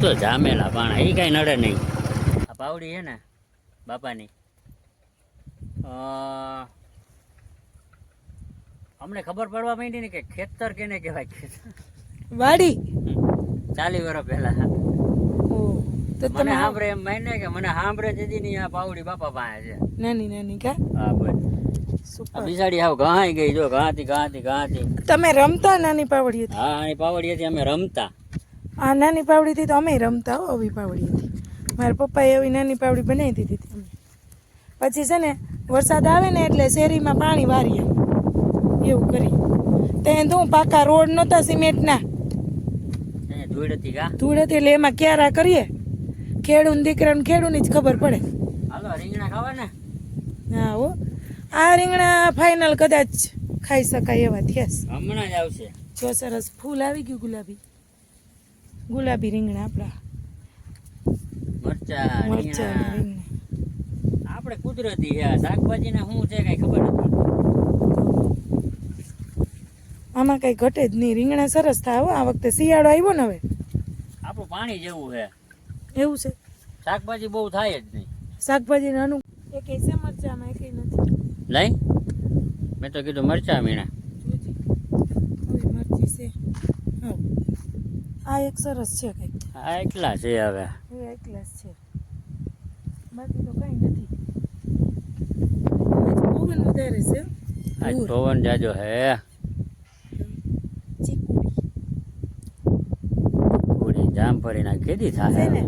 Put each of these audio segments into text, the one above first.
તો જામેલા પાણા એ કાંઈ નડે નહીં. આ પાવડી છે ને બાપાની. અમને ખબર પડવા માંડી ને કે ખેતર કેને કહેવાય ખેતર? વાડી? ચાલી વર્ષ પહેલા. તો મને સાંભળે એમ માને કે મને સાંભળે તેથી ની આ પાવડી બાપા પાસે છે. નાની નાની કા? હા બસ બિસાડી આવ ગાય ગઈ જો ગાતી ગાતી ગાતી તમે રમતા નાની પાવડી હતી? હા એ પાવડી હતી અમે રમતા. આ નાની પાવડી હતી તો અમે રમતા હો આવી પાવડી મારા પપ્પાએ એવી નાની પાવડી બનાવી દીધી હતી અમે. પછી છે ને વરસાદ આવે ને એટલે શેરીમાં પાણી વારીએ. એવું કરી. ત્યાં તો પાકા રોડ નહોતા સિમેન્ટના. ધૂળ હતી ધૂળ હતી એટલે એમાં ક્યારા કરીએ? ખેડૂન દીકરાને ખેડૂની જ ખબર પડે. હાલો રીંગણા ખાવા ને હા હો. આ રીંગણા ફાઇનલ કદાચ ખાઈ શકાય એવા થયા હમણાં જ આવશે. જો સરસ ફૂલ આવી ગયું ગુલાબી. ગુલાબી રીંગણા આપણા. મરચા મરચાં રીંગણા. આપણે કુદરતી છે આ શાકભાજી ને શું છે કઈ ખબર નથી. આમાં કઈ ઘટે જ નહીં. રીંગણા સરસ થાય. હો આ વખતે શિયાળો આવ્યો ને હવે. આપણું પાણી જેવું છે. એવું છે. શાકભાજી બહુ થાય જ નહીં. શાકભાજી નાનું એક છે મરચામાં એક નથી. લઈ? મેં તો કીધું મરચા મીણા જોજી ઓય મરચી છે હા આ એક સરસ છે કંઈક. આ એકલા છે હવે. એ એકલા છે. બાકી તો કઈ નથી. પવન વધારે છે. આજ પવન જાજો હે. ચીકુડી. જામફળી ના કેદી થાય ને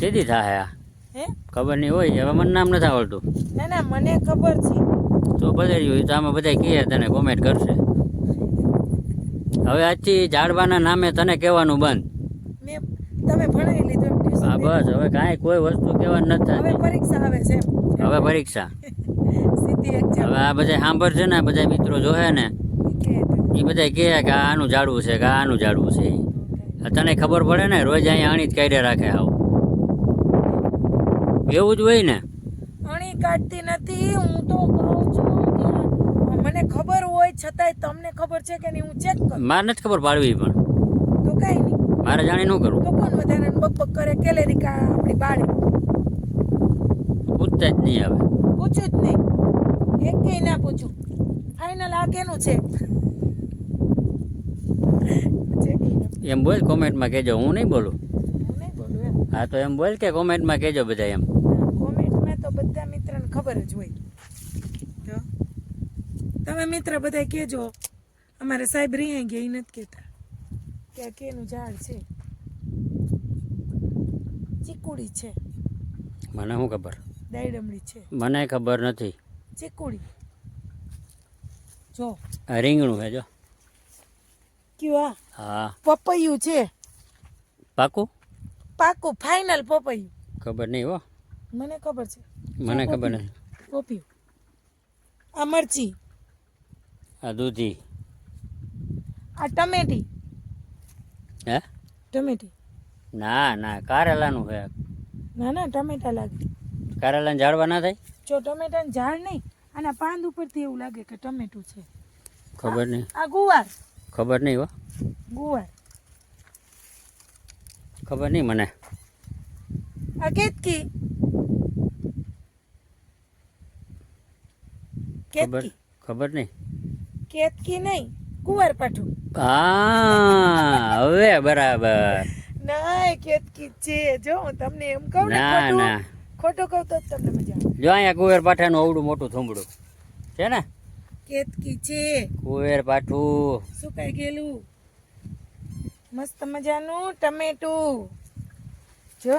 કેદી થાય આ હે? ખબર નહીં હોય હવે મને નામ નથી આવડતું. ના ના મને ખબર છે. તો બધા હોય તો આમાં બધા કહે તને કોમેન્ટ કરશે. હવે આજથી ઝાડવાના નામે તને કહેવાનું બંધ. તમે ભણાવી લીધું હા બસ હવે કાંઈ કોઈ વસ્તુ કહેવાનું નથી હવે પરીક્ષા આવે છે હવે પરીક્ષા. હવે આ બધા સાંભળશે ને બધા મિત્રો જોહે ને એ બધા કહે કે આનું ઝાડવું છે કે આનું ઝાડવું છે તને ખબર પડે ને રોજ અહીંયા અણી જ કાઢ્યા રાખે આવ. એવું જ હોય ને? અણી કાઢતી નથી હું તો કહું છું મને ખબર હોય છતાંય તમને ખબર છે કે નહીં હું ચેક કરું. મારે નથી ખબર પાડવી પણ. તો કઈ નહીં. મારે જાણી ન કરવું. તો કોણ વધારે બકબક કરે? કેલેરી કા આપણી બાળી. પૂછતા જ નહીં હવે. પૂછું જ નહીં. એક કઈ ના પૂછું. ફાઇનલ આ કેનું છે? એમ બોલ કોમેન્ટમાં કહેજો હું નહીં બોલું? હા તો એમ બોલ કે કોમેન્ટમાં કહેજો બધા એમ કોમેન્ટમાં તો બધા મિત્રને ખબર જ હોય તો તમે મિત્ર બધા કહેજો અમારે સાહેબ રિહાઈ ગયા એ નથી કહેતા. કે આ કેનું ઝાડ છે? ચીકુડી છે. મને શું ખબર? દાયડમડી છે. મને ખબર નથી. ચીકુડી. જો. આ રીંગણું હે જો. કયું આ? હા. પપૈયું છે. પાકું? પાકું ફાઇનલ પપૈયું. ખબર નહીં હો. મને ખબર છે. મને ખબર નથી. પોપિયું આ મરચી. આ દૂધી. આ ટમેટી. હે? ટમેટી. ના ના કારેલાનું છે. ના ના ટમેટા લાગે. કારેલાને ઝાડવા ના થાય? જો ટમેટાનું ઝાડ નહીં આના પાંદ ઉપરથી એવું લાગે કે ટમેટું છે. ખબર નહીં. આ ગુવાર. ખબર નહીં હો. ગુવાર. ખબર નહીં મને. આ કેતકી. ખબર ખબર નહીં. કેતકી નહીં કુંવર પાઠું. હા હવે બરાબર. ના કેતકી છે. જો હું તમને એમ કહું ને ના ખોટું ના. ખોટું કહું તો જ તમને મજા આવે. જો અહીંયા કુવેર પાઠાનું અવડું મોટું થંભડું છે ને? કેતકી છે. કુંવર પાઠું. સુકાઈ ગયેલું? મસ્ત મજાનું ટમેટું. જો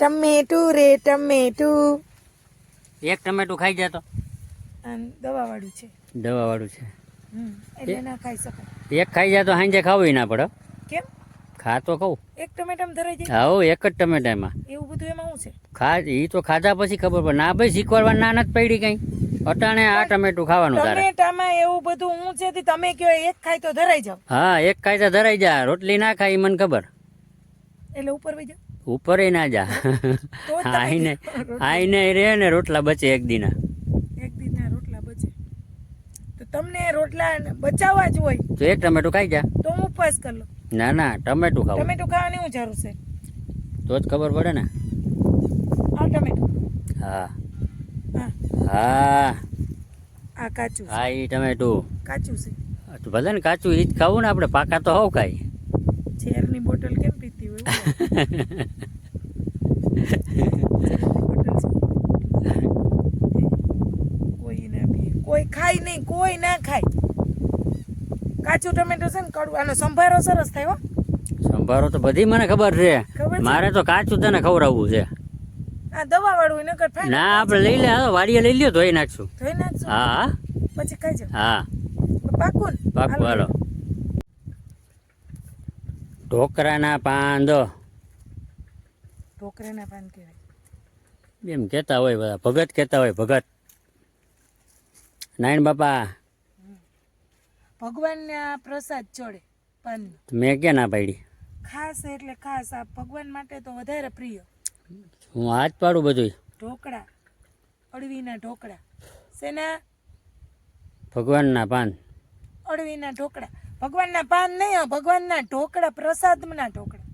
ટમેટું રે ટમેટું. એક ટમેટું ખાઈ જતો. દવા વાળું છે. દવા વાળું છે. એટલે ના ખાઈ શકાય. એક ખાઈ જાય તો સાંજે ખાવું ના પડે. કેમ? ખા તો ખાવ એક ટમેટામાં ધરાઈ જાય? હા એક જ ટમેટામાં. એવું બધું એમાં શું છે? ખા એ તો ખાધા પછી ખબર પડે. ના ભાઈ શીખવાડવા ના નથી પડી કઈ. અટાણે આ ટમેટું ખાવાનું તારે ટમેટામાં એવું બધું હું છે તમે કયો એક ખાય તો ધરાઈ જાવ હા એક ખાઈ તો ધરાઈ જા. રોટલી ના ખાઈ મને ખબર. એટલે ઉપર વઈ જાવ ઉપર ના જા. આઈને આઈને રે ને રોટલા બચે એક દીના એક દિનના રોટલા બચે તો તમને રોટલા બચાવવા જ હોય તો એક ટમેટું ખાઈ જા તો હું ઉપવાસ કરી લઉં. ના ના ટમેટું ખાવું. ટમેટું ખાવાની હું જરૂર છે. તો જ ખબર પડે ને? આ ટમેટું. હા. હા. હા. આ કાચું હા એ ટમેટું. કાચું છે. તો ભલે ને કાચું ઈ જ ખાવું ને આપણે પાકા તો હોવ ખાઈ ઝેરની બોટલ કેમ પીતી હોય એવું ઝેરની બોટલ છે. કોઈ ના પીએ કોઈ ખાય નહીં કોઈ ના ખાય. કાચું ટમેટું છે ને કડવું આનો સંભારો સરસ થાય હો. સંભારો તો બધી મને ખબર છે. મારે તો કાચું તને ખવડાવવું છે. આ દવા વાળું નકર ફાઈન ના આપણે લઈ લે હવે વાડીએ લઈ લ્યો ધોઈ નાખશું. ધોઈ નાખશું? હા પછી જાવ હા. પાકું? પાકું હાલો. ઢોકરાના પાન દો ઢોકરાના પાન કહેવાય. એમ કહેતા હોય બધા ભગત કહેતા હોય ભગત. નારાયણ બાપા ભગવાનને આ પ્રસાદ ચડે પાન મેં ક્યાં ના પાડી? ખાસ એટલે ખાસ આ ભગવાન માટે તો વધારે પ્રિય. હું હાથ પાડું બધું ઢોકળા અળવીના ઢોકળા. શેના ભગવાનના પાન. અળવીના ઢોકળા. ભગવાનના પાન નહીં ભગવાનના ઢોકળા પ્રસાદના ઢોકળા.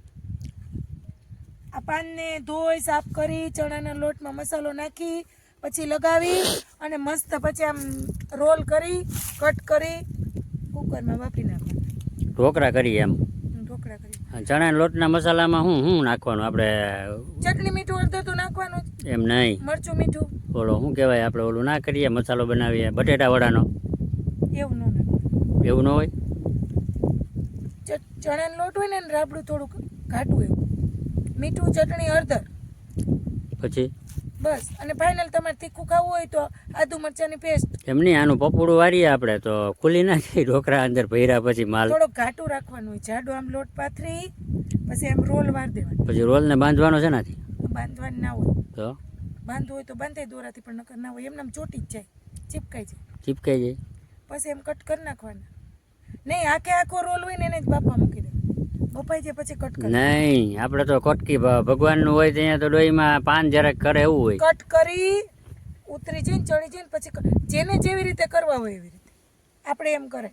આ પાનને ધોઈ સાફ કરી ચણાના લોટમાં મસાલો નાખી પછી લગાવી અને મસ્ત પછી આમ રોલ કરી કટ કરી કુકરમાં વાપરી નાખવાનું ઢોકળા કરીએ એમ. ઢોકળા કરી ચણા લોટના મસાલામાં હું શું નાખવાનું? આપણે ચટણી મીઠું અડધું તો નાખવાનું. એમ નહીં. મરચું મીઠું. ઓલો શું કહેવાય? આપણે ઓલું ના કરીએ મસાલો બનાવીએ બટેટા વડાનો. એવું ન એવું ન હોય? ચણાનો લોટ હોય ને રાબડું થોડુંક ઘાટું એવું. મીઠું ચટણી હળદર. પછી? બસ. અને ફાઇનલ તમારે તીખું ખાવું હોય તો આદુ મરચાંની પેસ્ટ એમ નહીં આનું પપોડું વારીએ આપણે તો ખુલી ના જાય ઢોકરા અંદર ભર્યા પછી માલ. થોડો ઘાટું રાખવાનું હોય. જાડો આમ લોટ પાથરી પછી એમ રોલ વાર દેવાનો. પછી રોલને બાંધવાનો છે નાથી બાંધવાનું ના હોય. તો? બાંધવું હોય તો બાંધાય દોરાથી પણ નકર ના હોય. એમને ચોટી જ જાય ચીપકાઈ જાય. ચીપકાઈ જાય. પછી એમ કટ કરી નાખવાના. નહીં આખે આખો રોલ હોય ને એને જ બાપા મૂકી દે. બપાઈ જાય પછી કટ કરી. નહીં આપણે તો કટકી ભગવાનનું હોય ત્યાં તો ડોહીમાં પાન જરાક કરે એવું હોય. કટ કરી ઉતરી જઈને ચડી જઈને પછી જેને જેવી રીતે કરવા હોય એવી રીતે. આપણે એમ કરે.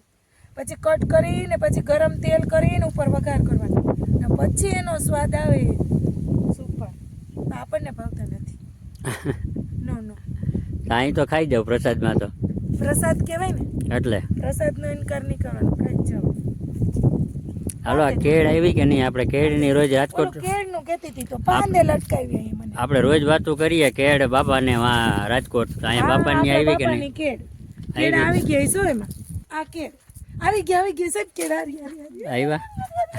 પછી કટ કરીને પછી ગરમ તેલ કરીને ઉપર વઘાર કરવાનો. ને પછી એનો સ્વાદ આવે. સુપર. આપણને ભાવતા નથી. નો નો કાંઈ તો ખાઈ જાવ પ્રસાદમાં તો. પ્રસાદ કહેવાય ને? એટલે. પ્રસાદનો ઇનકાર નહીં કરવાનો. ખાઈ જાવ હાલો આ કેળ આવી કે નહીં? આપણે કેળની રોજ રાજકોટ કેળનું કહેતી હતી તો પાંદે લટકાવી મને. આપણે રોજ વાતો કરીએ કેળ બાપાને વા રાજકોટ. અહીંયા બાપાની આવી કે નહીં? કેળ. કેળ આવી ગયા શું એમાં. આ કેળ. આવી ગયા આવી ગયા સાહેબ કેળ. આવી આવ્યા?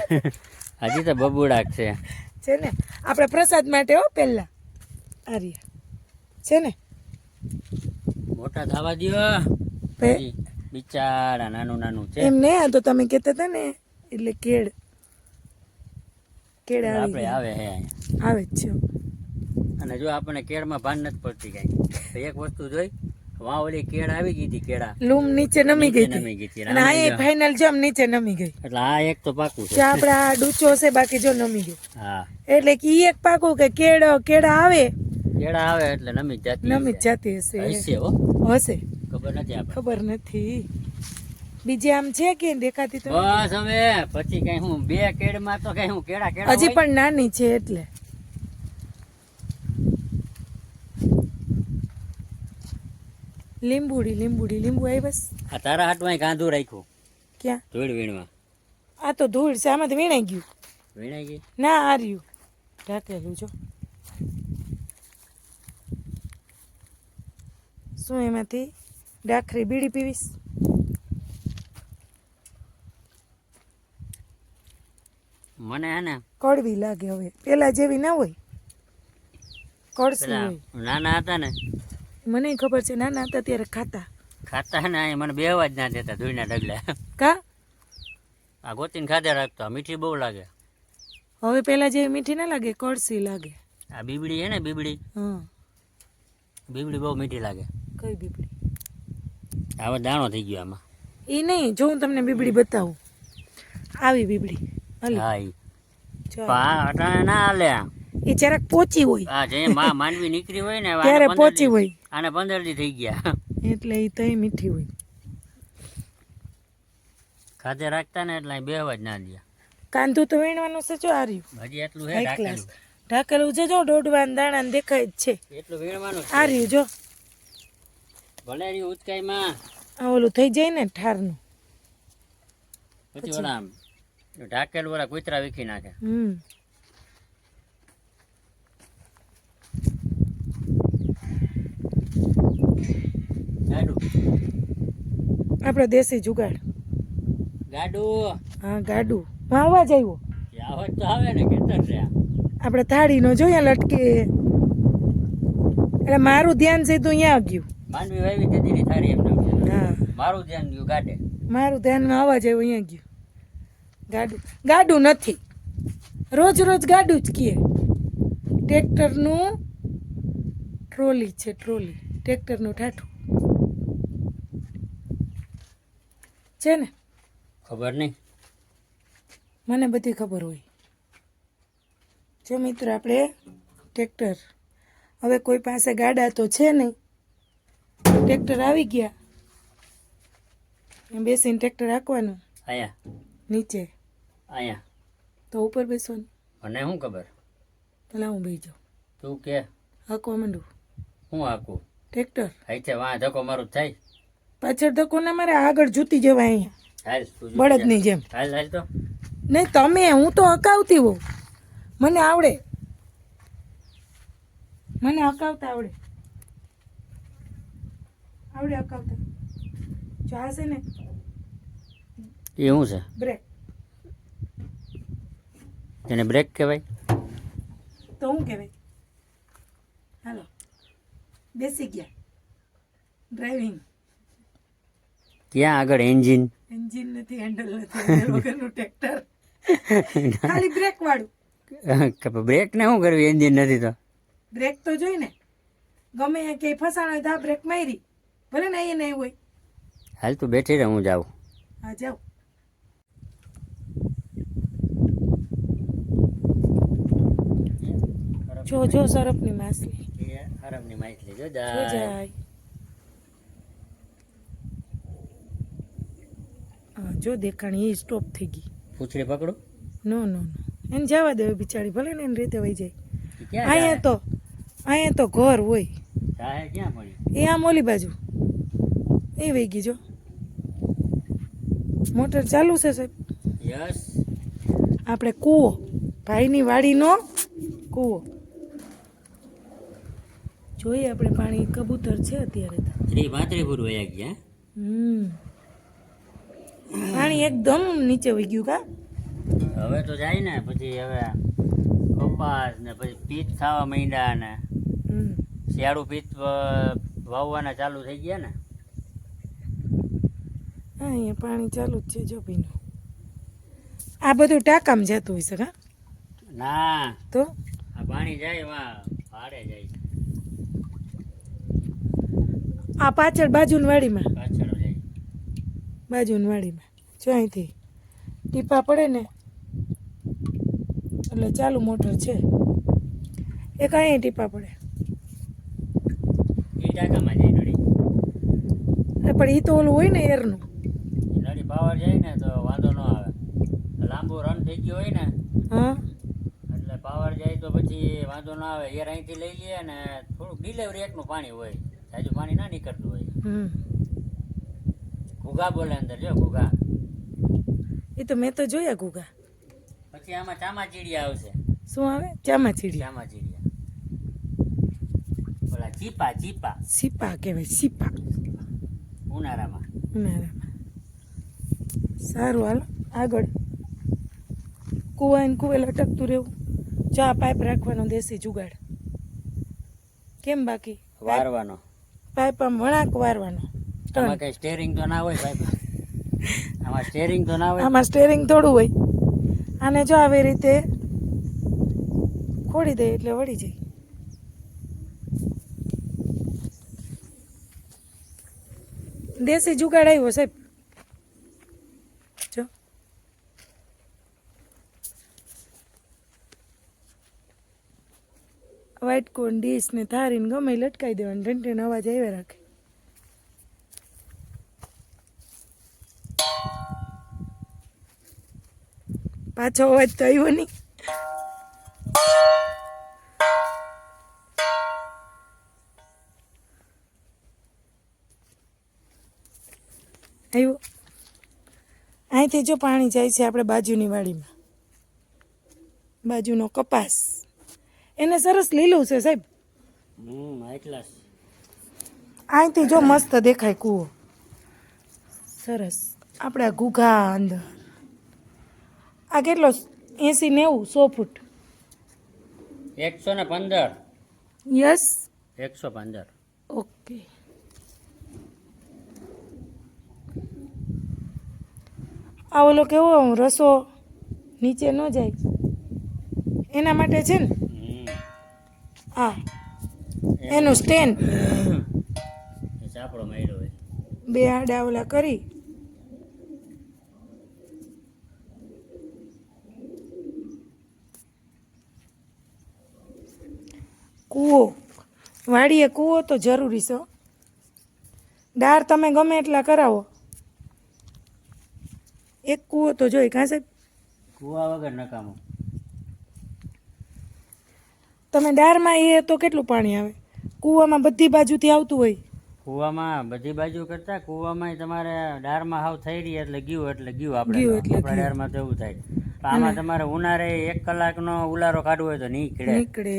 હજી તો બબુડાક છે. છે ને? આપણે પ્રસાદ માટે હો પહેલા. આર્યા છે ને? મોટા થવા દ્યો પે- બિચારા નાનું નાનું છે. એમ ને? આ તો તમે કહેતા હતા ને એટલે કેળ. કેળ આપણે આવે હે આવે જ છે. અને જો આપણને કેળમાં ભાન નથી પડતી કાંઈ. તો એક વસ્તુ જોઈ વાં ઓલી કેળ આવી ગઈ હતી કેળા. લૂમ નીચે નમી ગઈ નમી ગઈ હતી. અને આ ફાઇનલ જમ નીચે નમી ગઈ. એટલે આ એક તો પાકું છે. આપણે આ ડૂચો છે બાકી જો નમી ગઈ હા. એટલે કે ઈ એક પાકું કે કેળ કેળા આવે. કેળા આવે એટલે નમી જ જતી નમી જ જાતી હશે. હશે હશે. ખબર નથી ખબર નથી. બીજી આમ છે કે દેખાતી તો બસ હવે પછી કઈ હું બે કેડમાં તો કઈ હું કેળા કેળા હજી પણ નાની છે એટલે. લીંબુડી લીંબુડી લીંબુ આવી બસ આ તારા હાથમાં કાંદું રાખ્યું. ક્યાં? ધૂળ વીણમાં આ તો ધૂળ છે આમાંથી વીણાઈ ગયું. વીણાઈ ગયું ના આ રહ્યું. ઢાકેલું જો. શું એમાંથી? ડાખરી બીડી પીવીશ? મને હે ને. કડવી લાગે હવે. પેલા જેવી ના હોય. કડસી હોય. નાના હતા ને. મને ખબર છે નાના હતા ત્યારે ખાતા. ખાતા હે ને અહીં મને બેહવા જ ના દેતા ધોઈના ડગલા કા? આ ગોતીને ખાધે રાખતો મીઠી બહુ લાગે. હવે પેલા જેવી મીઠી ના લાગે કડસી લાગે. આ બીબડી હે ને બીબડી. હા. બીબડી બહુ મીઠી લાગે. કઈ બીબડી? હવે દાણો થઈ ગયો આમાં. એ નહીં જો હું તમને બીબડી બતાવું. આવી બીબડી. હાલે. હા અટાણે ના હાલે એ જરાક પોચી હોય. આ જે માં માંડવી નીકળી હોય ને ત્યારે પોચી હોય. આને પંદર દી થઈ ગયા. એટલે એ તઈ મીઠી હોય. ખાધે રાખતા ને એટલે બેહવા જ ના દે કાંદું તો વીણવાનું છે જો આર્યું. હજી એટલું હે ઢાકેલું. ઢાકેલું છે જો દોડવાન દાણા દેખાય જ છે. એટલું વીણવાનું આર્યું જો. ભલે ઉચકાઈમાં. ઓલું થઈ જાય ને ઠારનું. પછી ઓલા ઢાકેલું વાળા કૂતરા વીખી નાખે. હમ. આપણે દેશી જુગાડ. ગાડુ. હા ગાડુ. અવાજ આવ્યો. એ આવાજ તો આવે ને કેટલા છે આપણે આપણે થાળીનો જોઈએ લટકે. એટલે મારું ધ્યાન સીધું અહીંયા ગયું. માનવી વાવી તેની થાળી એમ હા. મારું ધ્યાન ગયું ગાડે. મારું ધ્યાનમાં અવાજ આવ્યો અહીંયા ગયું. ગાડું. ગાડું નથી. રોજ રોજ ગાડું જ કીએ. ટ્રેક્ટરનું ટ્રોલી છે ટ્રોલી. ટ્રેક્ટરનું ઠાઠું. છે ને? ખબર નહીં. મને બધી ખબર હોય. જો મિત્રો આપણે ટ્રેક્ટર. હવે કોઈ પાસે ગાડા તો છે નહીં. ટ્રેક્ટર આવી ગયા. બેસીને ટ્રેક્ટર રાખવાનું નીચે. અહીંયા. તો ઉપર બેસવાનું મને શું ખબર? પેલા હું બેસી જાઉં. તું કે? હાંકવા માંડું. હું હાકું? ટ્રેક્ટર? હાઈ છે વાં ધક્કો મારું થાય. પાછળ ધક્કો ના મારે આગળ જૂતી જવાય અહીંયા. હાલ બળદની જેમ. હાલ હાલ તો. નહીં તમે હું તો હકાવતી હોઉં. મને આવડે. મને હકાવતા આવડે. આવડે હકાવતા. જો છે ને એ શું છે? બ્રેક. એને બ્રેક કહેવાય? તો હું કહેવાય? હાલો. બેસી ગયા. ડ્રાઇવિંગ ક્યાં આગળ એન્જિન એન્જિન નથી હેન્ડલ નથી વગરનું ટ્રેક્ટર ખાલી બ્રેક વાળું. બ્રેક ને શું કરવી? એન્જિન નથી તો. બ્રેક તો જોઈ ને. ગમે ક્યાંય ફસાણ હોય તો આ બ્રેક મારી. ભલે ને અહીંયા નહીં હોય. હાલ તું બેઠી રહે હું જાઉં. હા જાઓ જો જો સરપની માછલી. હરમની માછલી જો જાય. જો દેખાણી એ સ્ટોપ થઈ ગઈ. પૂછડી પકડો. નો નો નો. એને જવા દે બિચારી ભલે ને એની રીતે વહી જાય. અહીંયા તો અહીંયા તો ઘર હોય. એ આમ ઓલી બાજુ. એ વહી ગઈ જો. મોટર ચાલુ છે સાહેબ. યસ. આપણે કૂવો. ભાઈની વાડીનો કૂવો. જોઈએ આપણે પાણી કબૂતર છે અત્યારે તો. ફૂટ વયા ગયા? હમ. પાણી એકદમ નીચે વહી ગયું કા? હવે તો જાય ને પછી હવે કપાસ ને પછી પીત ખાવા માંડ્યા ને. હમ. શિયાળુ પીત વાવવાના ચાલુ થઈ ગયા ને. હા અહીંયા પાણી ચાલુ જ છે જો ભીનું આ બધું ટાંકામાં જતું હોય છે કા? ના. તો? આ પાણી જાય વા ભાડે જાય આ પાછળ બાજુની વાડીમાં પાછળ જાય બાજુની વાડીમાં જો અહીંથી ટીપા પડે ને એટલે ચાલુ મોટર છે. એક અહીં ટીપા પડે. એ એ પણ એ તો ઓલું હોય ને એરનું. નડી પાવર જાય ને તો વાંધો ન આવે. લાંબુ રન થઈ ગયું હોય ને હા. એટલે પાવર જાય તો પછી વાંધો ના આવે. એર અહીંથી લઈ લઈએ ને થોડુંક ડિલિવરી એકનું પાણી હોય. તાજું પાણી ના નીકળતું હોય. ઘૂઘા બોલે અંદર જો ઘૂઘા. એ તો મેં તો જોયા ઘૂઘા. પછી આમાં ચામાચીડિયા આવશે. શું આવે? ચામાચીડિયા. ચામાચીડિયા. ઓલા ચીપા ચીપા. સીપા કહેવાય સીપા ઉનાળામાં. ઉનાળામાં. સારું હાલ આગળ. કુવા ને કુવે લટકતું રહેવું. ચા પાઇપ રાખવાનો દેશી જુગાડ. કેમ બાકી? વારવાનો. પાઇપ આમ વળાંક વારવાનો. આમાં કઈ સ્ટેરિંગ તો ના હોય પાઇપ. આમાં સ્ટેરિંગ તો ના હોય. આમાં સ્ટેરિંગ થોડું હોય. અને જો આવી રીતે ખોડી દે એટલે વળી જાય. દેશી જુગાડ આવ્યો સાહેબ. વ્હાઈટ કોન ડીશ ને થારીને ગમે ઈ લટકાઈ દેવાનું. ઘંટીનો અવાજ આવ્યા રાખે. પાછો અવાજ તો નહીં. આવ્યો. અહીંથી જો પાણી જાય છે આપણે બાજુની વાડીમાં. બાજુનો કપાસ. એને સરસ લીલું છે સાહેબ. અહીંથી જો મસ્ત દેખાય કૂવો. સરસ. આપણે ઘૂઘા અંદર. આ કેટલો? એસી નેવું સો ફૂટ. એકસો ને પંદર. યસ. એકસો પંદર. ઓકે. આ ઓલો કેવો રસો નીચે ન જાય? એના માટે છે ને આ એનું સ્ટેન્ડ ચાપડો માર્યો બે આડા ઓલા કરી. કૂવો. વાડીએ કૂવો તો જરૂરી છે હો. ડાર તમે ગમે એટલા કરાવો. એક કૂવો તો જોઈ કાં સાહેબ કુવા વગર નકામો. તમે ડારમાં એ તો કેટલું પાણી આવે? કૂવામાં બધી બાજુથી આવતું હોય. કુવામાં બધી બાજુ કરતા કૂવામાં તમારે ડારમાં હાવ થઈ રહી એટલે ગયું એટલે ગયું આપણે ગયું એટલે આપણા ડારમાં તો એવું થાય. આમાં તમારે ઉનાળે એક કલાકનો ઉલારો કાઢવો હોય તો નીકળે. નીકળે.